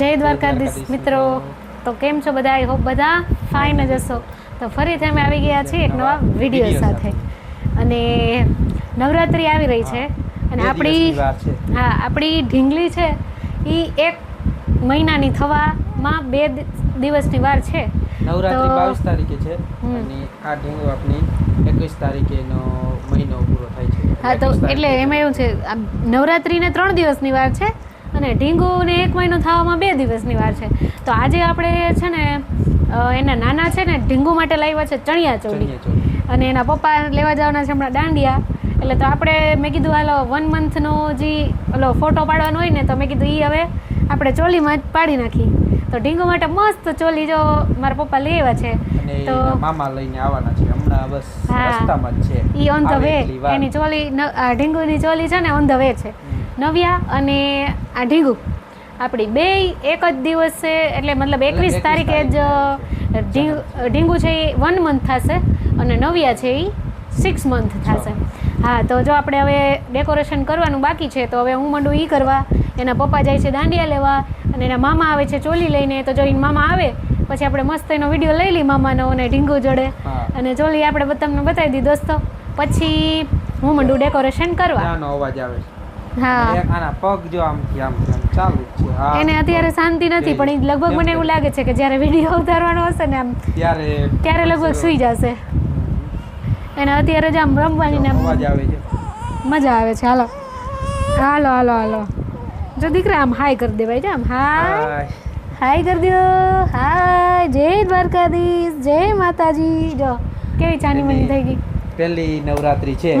જય દ્વારકાધીશ. મિત્રો તો કેમ છો બધા? આઈ હોપ બધા ફાઇન જ હશો. તો ફરીથી અમે આવી ગયા છીએ એક નવા વીડિયો સાથે. અને નવરાત્રિ આવી રહી છે. અને આપણી. હા આપણી ઢીંગલી છે એ એક મહિનાની થવામાં બે દિવસની વાર છે. નવરાત્રી બાવીસ તારીખે છે અને આ ઢીંગો આપણી એકવીસ તારીખેનો મહિનો પૂરો થાય છે. હા તો એટલે એમાં એવું છે નવરાત્રિને ત્રણ દિવસની વાર છે અને ઢીંગુને એક મહિનો થવામાં બે દિવસની વાર છે. તો આજે આપણે છે ને એના નાના છે ને ઢીંગુ માટે લાવ્યા છે ચણિયા ચોળી. અને એના પપ્પા લેવા જવાના છે હમણાં દાંડિયા. એટલે તો આપણે મેં કીધું હાલો વન મંથનો જે ઓલો ફોટો પાડવાનો હોય ને તો મેં કીધું એ હવે આપણે ચોલીમાં જ પાડી નાખી. તો ઢીંગુ માટે મસ્ત ચોલી જો મારા પપ્પા લેવા છે. તો મામા લઈને આવવાના છે. હમણાં બસ. રસ્તામાં જ છે. ઈ ઓન ધ વે એની ચોલી ઢીંગુની ચોલી છે ને ઓન ધ વે છે. નવ્યા અને આ ઢીંગુ. આપણી બે એક જ દિવસે એટલે મતલબ એકવીસ તારીખે જ ઢીંગુ છે એ વન મંથ થશે અને નવ્યા છે એ સિક્સ મંથ થશે. હા તો જો આપણે હવે ડેકોરેશન કરવાનું બાકી છે તો હવે હું મંડું એ કરવા. એના પપ્પા જાય છે દાંડિયા લેવા અને એના મામા આવે છે ચોલી લઈને. તો જો એના મામા આવે પછી આપણે મસ્ત એનો વીડિયો લઈ લઈ મામાનો અને ઢીંગુ જોડે. અને ચોલી આપણે તમને બતાવી દી દોસ્તો પછી હું મંડું ડેકોરેશન કરવા. અવાજ આવે છે. હા. આના પગ જો આમથી આમથી આમ ચાલુ છે. એને અત્યારે શાંતિ નથી પણ લગભગ મને એવું લાગે છે કે જ્યારે વીડિયો ઉતારવાનો હશે ને આમ ત્યારે ત્યારે લગભગ સૂઈ જશે. એને અત્યારે જ આમ રમવાની ને આમ આવે છે. મજા આવે છે. હાલો. હાલો હાલો હાલો. જો દીકરા આમ હાય કરી દેવાય છે આમ. હાય. હાય. કરી દો. હાય. જય દ્વારકાધીશ. જય માતાજી. જો કેવી ચાની મની થઈ ગઈ. પહેલી નવરાત્રી છે.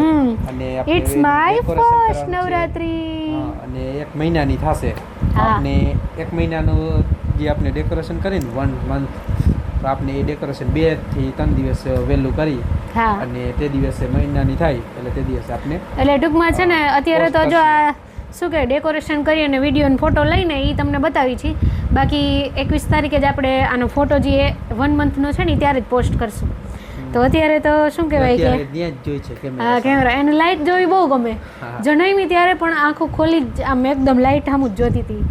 અને ઇટ્સ માય ફર્સ્ટ નવરાત્રી. અને એક મહિનાની થશે. અને એક મહિનાનું જે આપણે ડેકોરેશન કરીને વન મંથ તો આપણે એ ડેકોરેશન બેથી ત્રણ દિવસ વહેલું કરી. અને તે દિવસે મહિનાની થાય એટલે તે દિવસે આપણે એટલે ટૂંકમાં છે ને અત્યારે તો જો આ શું કે ડેકોરેશન કરી અને વીડિયો ફોટો લઈને એ તમને બતાવી છે. બાકી એકવીસ તારીખે જ આપણે આનો ફોટો જે વન મંથનો છે ને ત્યારે જ પોસ્ટ કરશું. તો અત્યારે તો શું કહેવાય કે હા કેમેરા એને લાઇટ જોવી બહુ ગમે. જણાવી ત્યારે પણ આંખું ખોલી જ આમ એકદમ લાઇટ આમ જ જોતી હતી.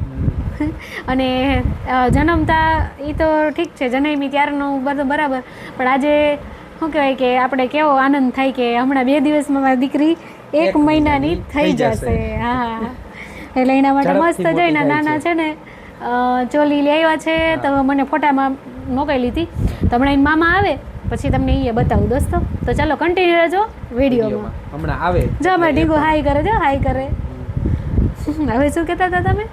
અને જન્મતા એ તો ઠીક છે જન્મી ત્યારનું બધું બરાબર. પણ આજે શું કહેવાય કે આપણે કેવો આનંદ થાય કે હમણાં બે દિવસમાં મારી દીકરી એક મહિનાની થઈ જશે. હા એટલે એના માટે મસ્ત જઈને નાના છે. ને ચોલી લેવા છે. તો મને ફોટામાં મોકલી હતી. તો હમણાં મામા આવે. પછી તમને એ બતાવું દોસ્તો. તો ચાલો કન્ટિન્યુ રહેજો વિડીયોમાં. હમણાં આવે. જો મેં ડીગો હાઈ કરે જો હાઈ કરે. હવે શું કહેતા હતા તમે?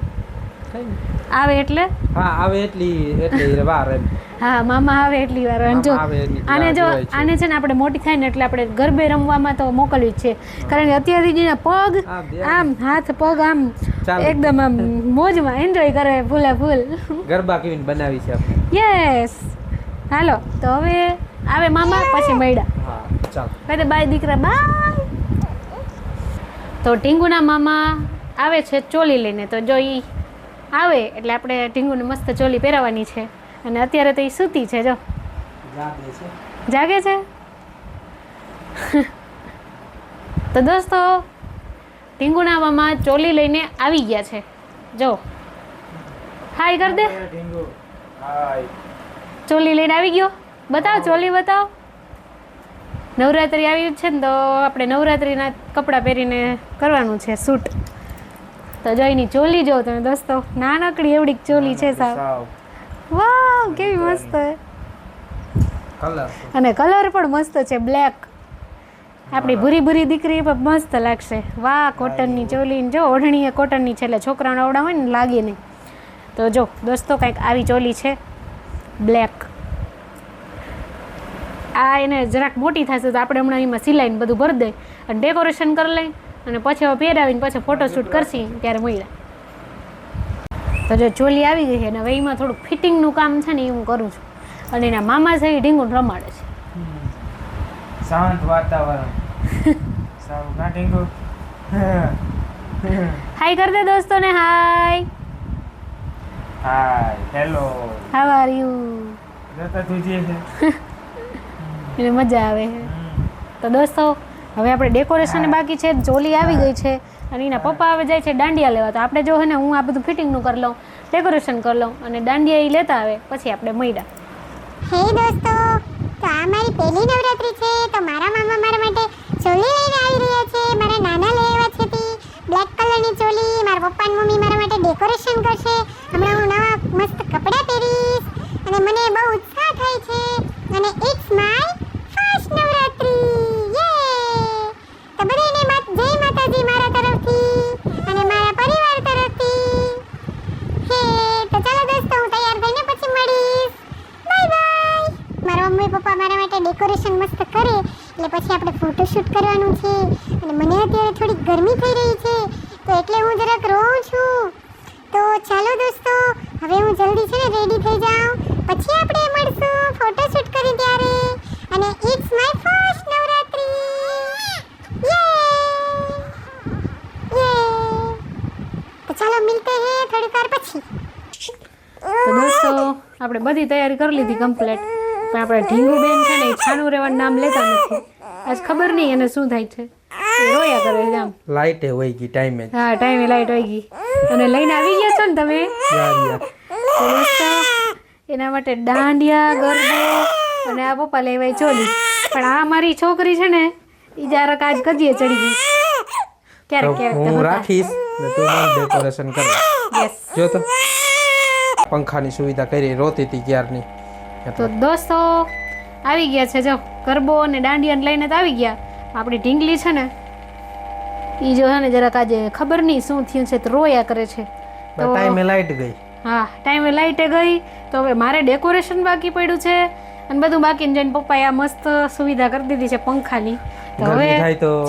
આવે એટલે? હા આવે એટલી એટલી વાર એમ. હા મામા આવે એટલી વાર. જો આને જો આને છે ને આપણે મોટી થાય ને એટલે આપણે ગરબે રમવામાં તો મોકલવી જ છે. કારણ કે અત્યારથી પગ આમ હાથ પગ આમ એકદમ આમ મોજમાં એન્જોય કરે ફૂલે ફૂલ. ગરબા કેવી બનાવી છે યસ હાલો તો હવે આવે મામા પછી મળ્યા. હા ચાલો. બાય દીકરા બાય. તો ટીંગુના મામા આવે છે ચોલી લઈને તો જો ઈ આવે એટલે આપણે ટીંગુને મસ્ત ચોલી પહેરાવાની છે. અને અત્યારે તો એ સૂતી છે જો. જાગે છે. તો દોસ્તો ટીંગુના મામા ચોલી લઈને આવી ગયા છે. જો. હાય કર દે. ચોલી લઈને આવી ગયો? બતાવ ચોલી બતાવ. નવરાત્રિ આવી છે ને તો આપણે નવરાત્રિના કપડાં પહેરીને કરવાનું છે સૂટ. તો જો એની ચોલી જો તમે દોસ્તો. નાનકડી એવડી ચોલી છે સાવ. વાવ કેવી મસ્ત અને કલર પણ મસ્ત છે બ્લેક. આપણી ભૂરી ભૂરી દીકરી પણ મસ્ત લાગશે. વાહ કોટનની ચોલી જો ઓઢણી એ કોટનની છે એટલે છોકરાને આવડા હોય ને લાગે નહીં. તો જો દોસ્તો કંઈક આવી ચોલી છે. બ્લેક. આ એને જરાક મોટી થશે તો આપણે હમણાં એમાં સિલાઈને બધું ભરી દઈ અને ડેકોરેશન કરી લઈ અને પછી હવે પહેરાવીને પછી ફોટોશૂટ કરશી ત્યારે મળ્યા તો જો ચોલી આવી ગઈ છે અને હવે એમાં થોડુંક ફિટિંગનું કામ છે ને એ હું કરું છું. અને એના મામા છે એ ઢીંગું રમાડે છે. શાંત વાતાવરણ. સાવ કાઢીંગો હાય કર દે દોસ્તોને hi hi hello how are you જતા તુજી છે. એને મજા આવે તો દોસ્તો હવે આપણે ડેકોરેશન બાકી છે ચોલી આવી ગઈ છે અને એના પપ્પા હવે જાય છે દાંડિયા લેવા. તો આપણે જો હે ને હું આ બધું ફિટિંગનું કરી લઉં ડેકોરેશન કરી લઉં અને દાંડિયા એ લેતા આવે પછી આપણે મળ્યા. હે દોસ્તો તો આ મારી પહેલી નવરાત્રી છે તો મારા મામા મારા માટે ચોલી લઈને આવી રહ્યા છે. મારા નાના લઈ આવ્યા છે તી બ્લેક કલરની ચોલી. મારા પપ્પા અને મમ્મી મારા માટે ડેકોરેશન કરશે. હમણાં હું નવા મસ્ત કપડાં પહેરીશ અને મને બહુ ઉત્સાહ થાય છે. અને ઇટ્સ માય ગરમી થઈ રહી છે, તો એટલે હું જરાક રોઉં છું. તો ચાલો દોસ્તો, હવે હું જલ્દી છે ને રેડી થઈ જાઉં. પછી આપણે મળશું ફોટોશૂટ કરી ત્યારે. અને ઇટ્સ માય ફર્સ્ટ નવરાત્રી. યે યે તો ચાલો મિલતે હે થોડી વાર પછી. તો દોસ્તો, આપણે બધી તૈયારી કરી લીધી કમ્પ્લીટ પણ આપણે ઢીંગુબેન છે ને છાનું રહેવાનું નામ લેતા નથી. આજ ખબર નહીં એને શું થાય છે. રોયા કરે છે આમ. લાઇટે વહી ગઈ ટાઈમે હા ટાઈમે લાઈટ હોય ગઈ. અને લઈને આવી ગયા છો ને તમે? એના માટે દાંડિયા ગરબો અને આ પપ્પા લેવાય ચોલી. પણ આ મારી છોકરી છે ને એ જરાક આજ કજીએ ચડી ગઈ. તો ક્યારેક હું રાખીશ ને તું મને ડેકોરેશન કર. જો તો. પંખાની સુવિધા કરી રોતી હતી ક્યારની. તો દોસ્તો આવી ગયા છે જો. ગરબો અને દાંડિયાને લઈને તો આવી ગયા. આપણી ઢીંગલી છે ને એ જો હે ને જરાક આજે ખબર નહીં શું થયું છે તો રોયા કરે છે. તો ટાઈમે લાઈટ ગઈ. હા ટાઈમે લાઇટે ગઈ. તો હવે મારે ડેકોરેશન બાકી પડ્યું છે અને બધું બાકી જઈને પપ્પાએ આ મસ્ત સુવિધા કરી દીધી છે પંખાની. તો હવે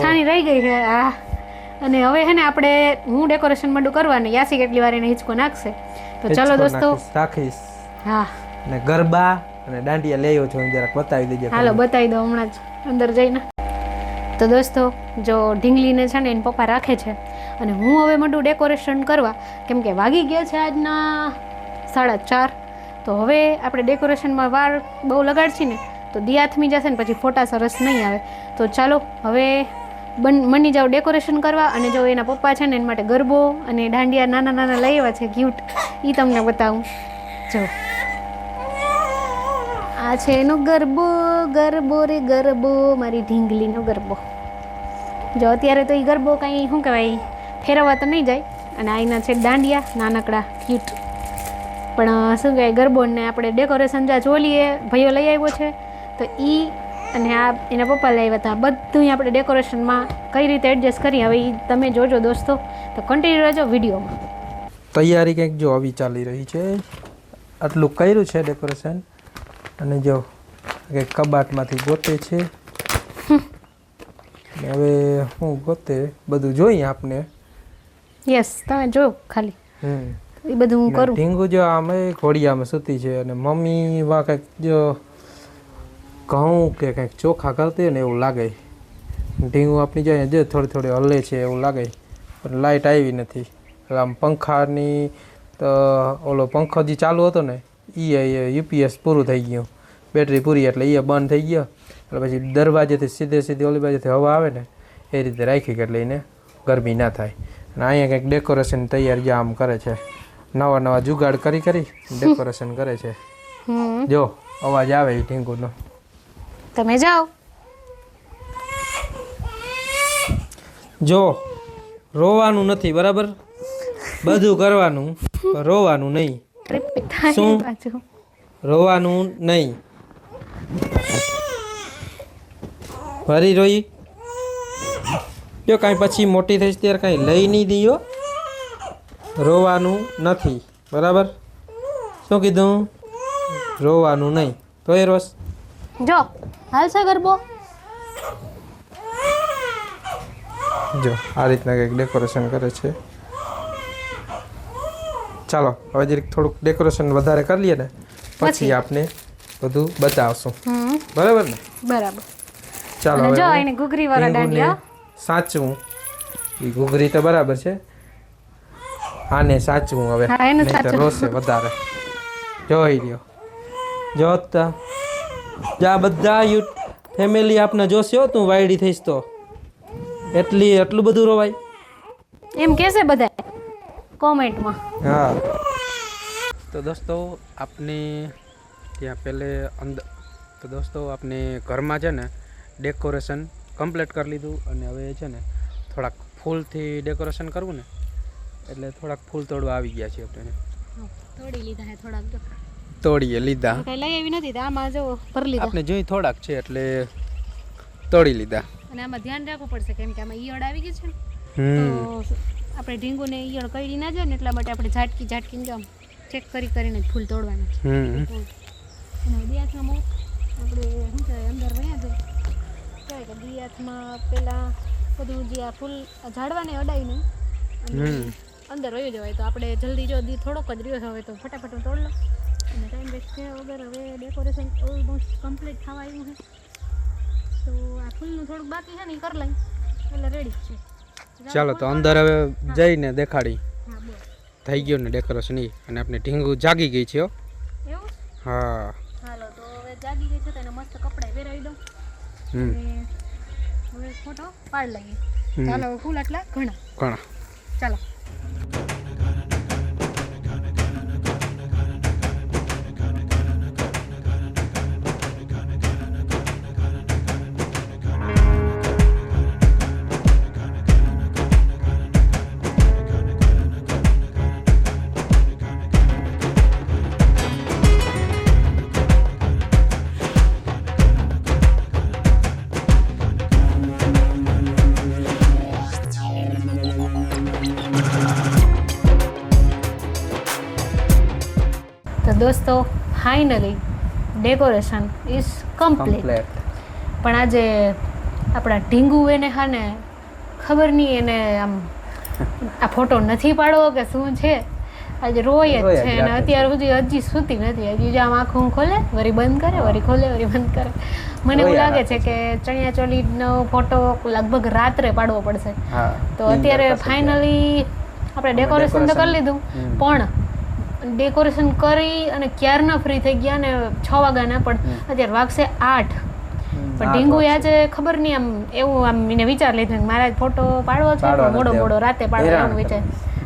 છાની રહી ગઈ છે હા. અને હવે છે ને આપણે હું ડેકોરેશન માંડું કરવાની યાસી કેટલી વાર એને હિંચકો નાખશે. તો ચલો દોસ્તો. રાખીશ. હા. ને ગરબા અને દાંડિયા લઈ આવ્યો જરાક બતાવી દેજો હાલો બતાવી દો હમણાં જ. અંદર જઈને. તો દોસ્તો, જો ઢીંગલીને છે ને એને પપ્પા રાખે છે, અને હું હવે મંડું ડેકોરેશન કરવા, કેમ કે વાગી ગયા છે આજના સાડા ચાર, તો હવે આપણે ડેકોરેશનમાં વાર બહુ લગાડશી ને તો દિયા થમી જશે ને પછી ફોટા સરસ નહીં આવે. તો ચાલો, હવે બન, મની જાઓ ડેકોરેશન કરવા, અને જો એના પપ્પા છે ને એના માટે ગરબો અને દાંડિયા નાના નાના લઈ આવ્યા છે ગિફ્ટ એ તમને બતાવું. જો. આ છે એનો ગરબો ગરબો રે ગરબો, મારી ઢીંગલીનો ગરબો. જો અત્યારે તો એ ગરબો કાંઈ, શું કહેવાય, ફેરવવા તો નહીં જાય. અને આઈના છે દાંડિયા, નાનકડા ક્યુટ પણ શું કહેવાય, ગરબોને આપણે ડેકોરેશન જ્યાં જોલીએ ભાઈઓ લઈ આવ્યો છે, તો એ અને આ એના પપ્પા લઈ આવ્યા હતા. બધું આપણે ડેકોરેશનમાં કઈ રીતે એડજસ્ટ કરી હવે એ તમે જોજો દોસ્તો. તો કન્ટિન્યુ રહેજો વિડીયોમાં. તૈયારી કંઈક જો આવી ચાલી રહી છે. આટલું કર્યું છે ડેકોરેશન અને જો કંઈક કબાટમાંથી ગોતે છે. હવે હું ગોતે બધું જોઈએ આપને? યસ તમે જો ખાલી. હમ. એ બધું હું કરું. ઢીંગુ જો આમે ઘોડિયામાં સૂતી છે અને મમ્મી વા કંઈક જો ઘઉં કે કંઈક ચોખા કરતી ને એવું લાગે. ઢીંગુ આપણી જાય જે થોડી થોડી હલે છે એવું લાગે. પણ લાઇટ આવી નથી. એટલે આમ પંખાની તો ઓલો પંખો જે ચાલુ હતો ને એ યુપીએસ પૂરું થઈ ગયું. બેટરી પૂરી એટલે એ બંધ થઈ ગયો. એટલે પછી દરવાજેથી સીધે સીધી ઓલી બાજુથી હવા આવે ને એ રીતે રાખી કે એટલે એને ગરમી ના થાય. અને અહીંયા કંઈક ડેકોરેશન તૈયાર જે આમ કરે છે. નવા નવા જુગાડ કરી કરી ડેકોરેશન કરે છે. હમ. જો અવાજ આવે એ ઢીંગુનો. તમે જાઓ. જો રોવાનું નથી બરાબર? બધું કરવાનું રોવાનું નહીં. રિપીટ થાય? પાછું રોવાનું નહીં ફરી રોઈ જો કાંઈ પછી મોટી થઈશ ત્યારે કાંઈ લઈ નહીં દીયો રોવાનું નથી બરાબર શું કીધું રોવાનું નહીં તો એ રોસ જો હાલશે ગરબો જો આ રીતના કંઈક ડેકોરેશન કરે છે ચાલો હવે જરીક થોડુંક ડેકોરેશન વધારે કરી લઈએ ને પછી. આપને બધું બતાવશું. બરાબર ને? બરાબર. ચાલો જો એને ઘૂઘરી વાળા દાંડિયા. સાચવું. એ ઘૂઘરી તો બરાબર છે. આને સાચવું હવે. રોશે વધારે. જોઈ લ્યો. જોતા જા બધા યુ ફેમિલી આપને જોશે તું વાયડી થઈશ તો. એટલી એટલું બધું રોવાય. એમ કેસે બધા કોમેન્ટમાં. હા. તો દોસ્તો આપને ત્યાં પહેલે અંદર તો દોસ્તો આપને ઘરમાં છે ને ડેકોરેશન કમ્પ્લીટ કરી લીધું અને હવે છે ને થોડાક ફૂલથી ડેકોરેશન કરવું ને એટલે થોડાક ફૂલ તોડવા આવી ગયા છે આપણે. તોડી લીધા હે થોડાક તોડીએ લીધા. કઈ લઈ આવી નથી તો આમાં જો ભરી લીધા. આપણે જોઈ થોડાક છે એટલે તોડી લીધા. અને આમાં ધ્યાન રાખવું પડશે કેમ કે આમાં ઈયળ આવી ગઈ છે ને. હમ. તો આપણે ઢીંગુને ઈયળ કરી ના જાય ને એટલા માટે આપણે ઝાટકી ઝાટકીને જો ચેક કરી કરીને જ ફૂલ તોડવાના છે. હમ અને દિયાથમાં આપણે શું કહેવાય અંદર વળ્યા તો કહેવાય કે દિયાથમાં પહેલાં બધું જે આ ફૂલ ઝાડવાને અડાઈને અને અંદર વહી જવાય. તો આપણે જલ્દી જો દી થોડોક જ રહ્યો હોય તો ફટાફટ હું તોડ લઉં. અને ટાઈમ વેસ્ટ થયા વગર હવે ડેકોરેશન ઓલમોસ્ટ કમ્પ્લીટ થવા આવ્યું છે. તો આ ફૂલનું થોડુંક બાકી છે ને એ કરી લઈ. એટલે રેડી છે. ચાલો તો અંદર હવે જઈને દેખાડી. થઈ ગયું ને ડેકોરેશન ઈ. અને આપણે ઢીંગુ જાગી ગઈ છે હો. હાલો તો હવે જાગી ગઈ છે તો એને મસ્ત કપડાં પહેરાવી દઉં. હવે ફોટો પાડ લઈએ. ચાલો ફૂલ આટલા ઘણા. ઘણા. ચાલો. દોસ્તો ફાઇનલી ડેકોરેશન ઇઝ કમ્પ્લીટ પણ આજે આપણા ઢીંગુ એને હા ને ખબર નહીં એને આમ આ ફોટો નથી પાડવો કે શું છે? આજે રોય જ છે અને અત્યાર સુધી હજી સૂતી નથી હજી જો આમ આંખું ખોલે વરી બંધ કરે વરી ખોલે વરી બંધ કરે. મને એવું લાગે છે કે ચણિયા ચોલીનો ફોટો લગભગ રાત્રે પાડવો પડશે. તો અત્યારે ફાઇનલી આપણે ડેકોરેશન તો કરી લીધું પણ ડેકોરેશન કરી અને ક્યારના ફ્રી થઈ ગયા ને છ વાગ્યાના પણ અત્યારે વાગશે આઠ. પણ ડેન્ગુ આજે ખબર નહીં આમ એવું આમ એને વિચાર લીધો મારા ફોટો પાડવો છે મોડો મોડો રાતે પાડવાનો વિચાર.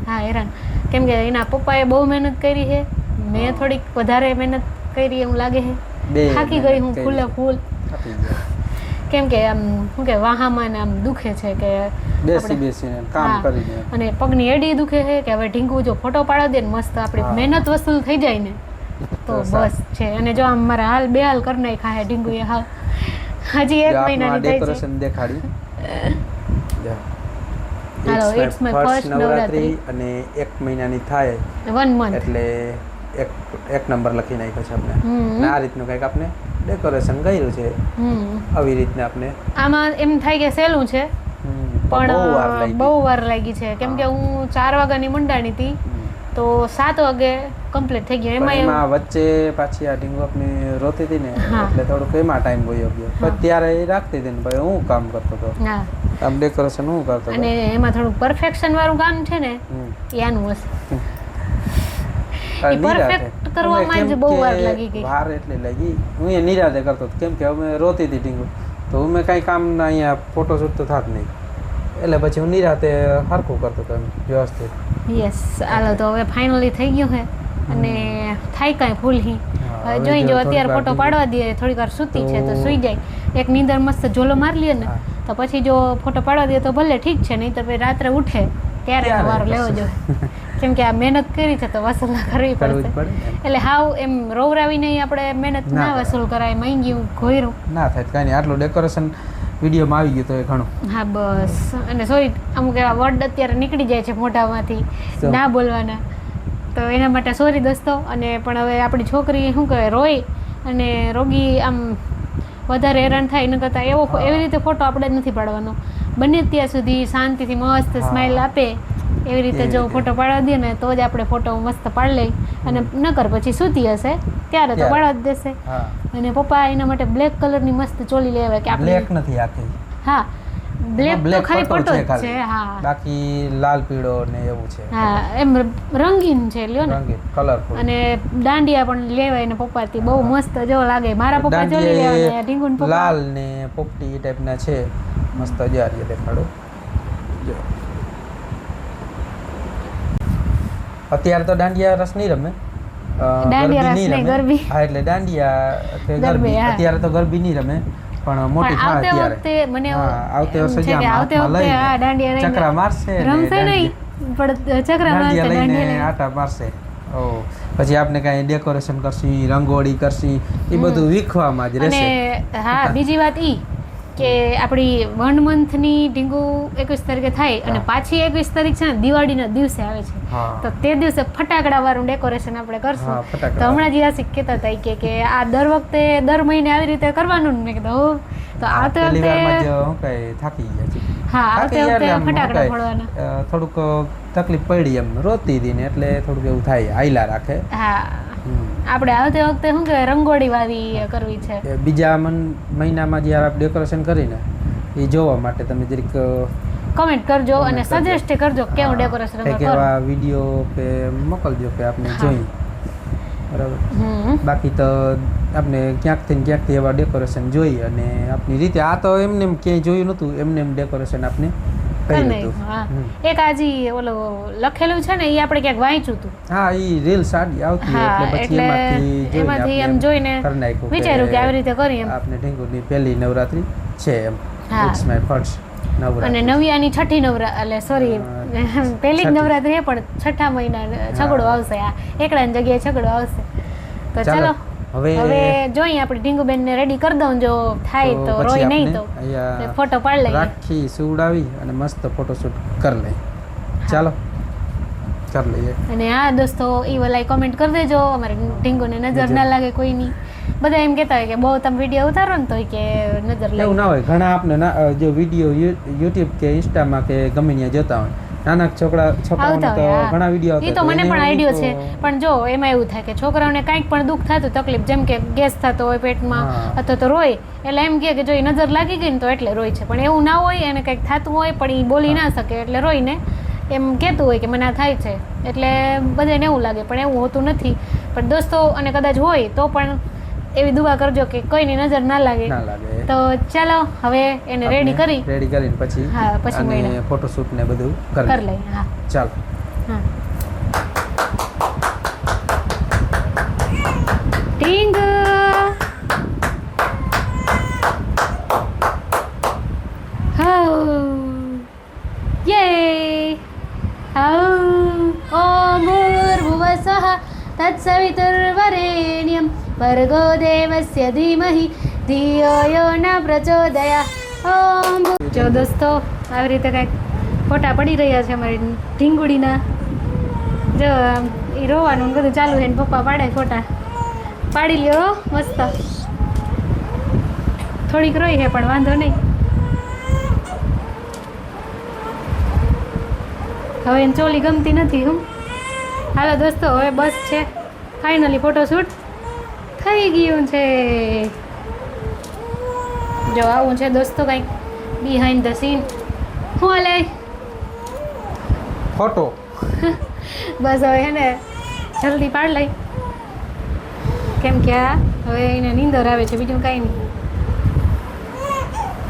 હા હેરાન. કેમ કે એના પપ્પાએ બહુ મહેનત કરી છે. મેં થોડીક વધારે મહેનત કરી એવું લાગે છે. થાકી ગઈ હું ફૂલે ફૂલ. કેમ કે આમ શું કે વાહામાં આમ દુખે છે કે બેસી બેસીને કામ કરીને. અને પગની એડી દુખે છે કે હવે ઢીંગુ જો ફોટો પાડો દે ને મસ્ત આપણી મહેનત વસૂલ થઈ જાય ને તો બસ છે. અને જો આમ મારા હાલ બે હાલ કરી નાખ્યા છે ઢીંગુ એ હાલ. હજી એક મહિનાની થઈ છે. ડેકોરેશન દેખાડી જો. હાલો, first first નવરાત્રી. નવરાત્રી. અને એક મહિનાની થાય. વન મંથ એટલે એક એક નંબર લખી નાખ્યો છે આપણે આ રીતનું કંઈક આપણે ડેકોરેશન કર્યું છે. આવી રીતના આપણે આમાં એમ થાય કે સહેલું છે. પણ બહુ વાર લાગી. છે. કેમ કે હું. ચાર વાગ્યાની મંડાણી હતી તો સાત વાગે કમ્પ્લીટ થઈ ગયું. એમાં એમાં વચ્ચે પાછી આ ઢીંગુ આપની રોતી હતી ને એટલે થોડુંક એમાં ટાઈમ વયો ગયો. પણ ત્યારે એ રાખતી હતી ને ભાઈ હું કામ કરતો હતો? આમ ડેકોરેશન હું કરતો અને એમાં થોડું પરફેક્શન વાળું કામ છે ને. એ આનું હશે. એ નિરાંતે. કરવામાં જ બહુ વાર લાગી ગઈ. વાર એટલે લાગી. હું એ નિરાતે કરતો કેમ કે અમે રોતી હતી ઢીંગુ. તો અમે કાંઈ કામ ના અહીંયા ફોટોશૂટ તો થાત નહીં. એટલે પછી હું નિરાતે હરખું કરતો હતો વ્યવસ્થિત. યસ હાલો તો હવે ફાઇનલી થઈ ગયું છે. અને થાય કાંઈ ભૂલ હી. હા, જોઈ જો અત્યારે ફોટો પાડવા દઈએ થોડીક વાર સૂતી છે તો સુઈ જાય. એક નીંદર મસ્ત ઝોલો મારી લે ને તો પછી જો ફોટો પાડવા દઈએ તો ભલે ઠીક છે નહીં તો રાત્રે ઉઠે ત્યારે વાર લેવો જોઈએ. કેમ કે આ મહેનત કરી છે તો વસૂલ કરવી પડશે. પડે એટલે હાવ એમ રોવરાવીને આપણે મહેનત ના. વસૂલ કરાય માંગ્યું ઘોયરું. ના થાય કાંઈ નહીં. આટલું ડેકોરેશન વિડીયોમાં આવી ગયું તો એ ઘણું. હા બસ. અને સોરી અમુક એવા વર્ડ અત્યારે નીકળી જાય છે મોઢામાંથી ના બોલવાના. તો એના માટે સોરી દોસ્તો. અને પણ હવે આપણી છોકરી શું કહેવાય રોય અને રોગી આમ વધારે હેરાન થાય એના કરતાં. એવો એવી રીતે ફોટો આપણે નથી પાડવાનો. બને ત્યાં સુધી શાંતિથી મસ્ત સ્માઇલ આપે. એવી રીતે જો ફોટો પાડવા દે ને તો જ આપણે ફોટો મસ્ત પાડી લઈ અને નકર પછી સૂતી હશે ત્યારે તો પાડવા જ દેશે. અને પપ્પા એના માટે બ્લેક કલરની મસ્ત ચોલી લેવા કે આપણે બ્લેક નથી આખી. હા બ્લેક તો ખાલી ખાલી. છે હા. બાકી લાલ પીળો ને એવું છે. હા એમ રંગીન છે લ્યો ને. રંગીન કલરફુલ અને દાંડિયા પણ લેવાય ને પપ્પાથી બહુ મસ્ત જો લાગે. મારા પપ્પા જો લેવા ને ઢીંગુન પપ્પા. લાલ ને પોપટી એ ટાઈપના છે. મસ્ત જારીએ દેખાડો જો અત્યારે તો દાંડિયા રસ નહીં રમે. દાંડિયા રસ નહીં નહીં, ગરબી. હા એટલે દાંડિયા કે ગરબી, ગરબી. અત્યારે તો ગરબી નહીં રમે પણ મોટી થાય આવતે મને આવતે વર્ષે છે આવતે વખતે હા દાંડિયા લઈને ચકરા મારશે રમશે નહીં પણ ચકરા મારશે દાંડિયા દાંડિયા લઈને. લઈને આટા મારશે. ઓ પછી આપણે કાંઈ ડેકોરેશન કરશી રંગોળી કરશી એ બધું વીખવામાં જ રહેશે. હા. બીજી વાત ઈ કે આપણી વન મંથની ઢીંગુ એકવીસ તારીખે થાય અને પાછી એકવીસ તારીખ છે ને દિવાળીના દિવસે આવે છે. તો તે દિવસે ફટાકડા વાળું ડેકોરેશન આપણે કરશું. તો હમણાં જ યાસિક કહેતા હતા કે કે આ દર વખતે દર મહિને આવી રીતે કરવાનું મેં કીધું હો. તો આ તો પહેલી વારમાં જ વખતે થાકી ગયા છે. હા વખતે ફટાકડા ફોડવાના. થોડુંક તકલીફ પડી એમ રોતી હતી ને એટલે થોડુંક એવું થાય આઈલા રાખે. હા. આપણે આવતી વખતે શું કહેવાય રંગોળી વાવી કરવી છે. બીજા મન મહિનામાં જ્યારે આપણે ડેકોરેશન કરીને એ જોવા માટે તમે જરીક કમેન્ટ કરજો અને. સજેસ્ટ કરજો કેવું ડેકોરેશન કરો. એવા વીડિયો કે મોકલજો કે આપણે. જોઈ. બરાબર. હમ. બાકી તો આપણે ક્યાંકથી ને ક્યાંકથી એવા ડેકોરેશન જોઈ અને આપની રીતે આ તો એમને એમ ક્યાંય જોયું નહોતું એમને એમ ડેકોરેશન આપણે કર્યું હતું એક આજી ઓલો લખેલું છે ને એ આપણે ક્યાંક વાંચ્યું હતું. હા એ રીલ સાડી આવતી એટલે પછી એમાંથી એમાંથી એમ જોઈને વિચાર્યું કે આવી રીતે કરીએ આપણે ઢીંગુની પહેલી નવરાત્રી છે એમ. ઇટ્સ માય ફર્સ્ટ અને નવિયાની છઠ્ઠી નવરા એટલે સોરી પહેલી જ નવરાત્રી પણ છઠ્ઠા મહિના છગડો આવશે આ. એકડાની જગ્યાએ છગડો આવશે. તો ચાલો. હવે- હવે જોઈએ આપણે ઢીંગુબેન ને રેડી કરી દઉં જો થાય તો રોય નહીં તો ફોટો પાડી લઈએ. રાખી સુવડાવી અને મસ્ત ફોટોશૂટ કરી લઈએ. ચાલો કરી લઈએ. અને હા દોસ્તો એ વલાય કોમેન્ટ કરી દેજો અમારે ઢીંગુને નજર ના લાગે કોઈની. બધા એમ કહેતા હોય કે બહુ તમે વીડિયો ઉતારો ને તો કે નજર એવું ના હોય ઘણા આપને જો વીડિયો યુટ્યુબ કે ઇન્સ્ટામાં કે ગમે ત્યાં જોતા હોય નાના છોકરા છોકરાઓને તો ઘણા વીડિયો એ તો મને પણ આઈડિયો છે પણ જો એમાં એવું થાય કે છોકરાઓને કાંઈક પણ દુઃખ થતું તકલીફ જેમ કે ગેસ થતો હોય પેટમાં અથવા તો રોય એટલે એમ કે જો એ નજર લાગી ગઈ ને તો એટલે રોય છે. પણ એવું ના હોય એને કંઈક થતું હોય પણ એ બોલી ના શકે એટલે રોઈને એમ કહેતું હોય કે મને આ થાય છે. એટલે બધાને એવું લાગે પણ એવું હોતું નથી. પણ દોસ્તો અને કદાચ હોય તો પણ એવી દુઆ કરજો કે કોઈની નજર ના લાગે. ના લાગે. તો ચાલો હવે એને રેડી કરી? રેડી કરીને પછી હા, પછી ફોટોશૂટ ને બધું કરી. લઈએ હા. ચાલો. હા ટીંગ યે ઓમ ભૂર્ભુવસઃ તત્સવિતુર્વરેણ્યમ ભર્ગો દેવસ્ય ધીમહિ ધિયો યો ન પ્રચોદયા ઓમ જો દોસ્તો આવી રીતે કંઈક ફોટા પડી રહ્યા છે અમારી ઢીંગુડીના. જો એ રોવાનું બધું ચાલુ છે ને પપ્પા પાડે ફોટા. પાડી લ્યો મસ્ત. થોડીક રોઈ છે પણ વાંધો નહીં. હવે એને ચોલી ગમતી નથી, હું. હાલો, દોસ્તો, હવે બસ છે. ફાઇનલી ફોટોશૂટ થઈ ગયું છે. જો આવું છે દોસ્તો કંઈક બિહાઇન્ડ ધ સીન હું હાલે? ફોટો. બસ હવે હે ને જલ્દી પાડ લઈ કેમ કે આ હવે એને નીંદર આવે છે બીજું કાંઈ નહીં.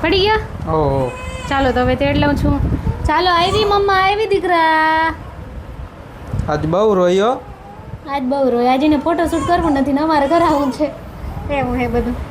પડી ગયા? ઓહો ચાલો તો હવે તેડ લઉં છું. ચાલો આવી મમ્મા આવી દીકરા. આજ બહુ રોયો. આજ બહુ રોય આજે ફોટો શૂટ કરવું નથી ને અમારે કરાવવું છે. એવું હે બધું.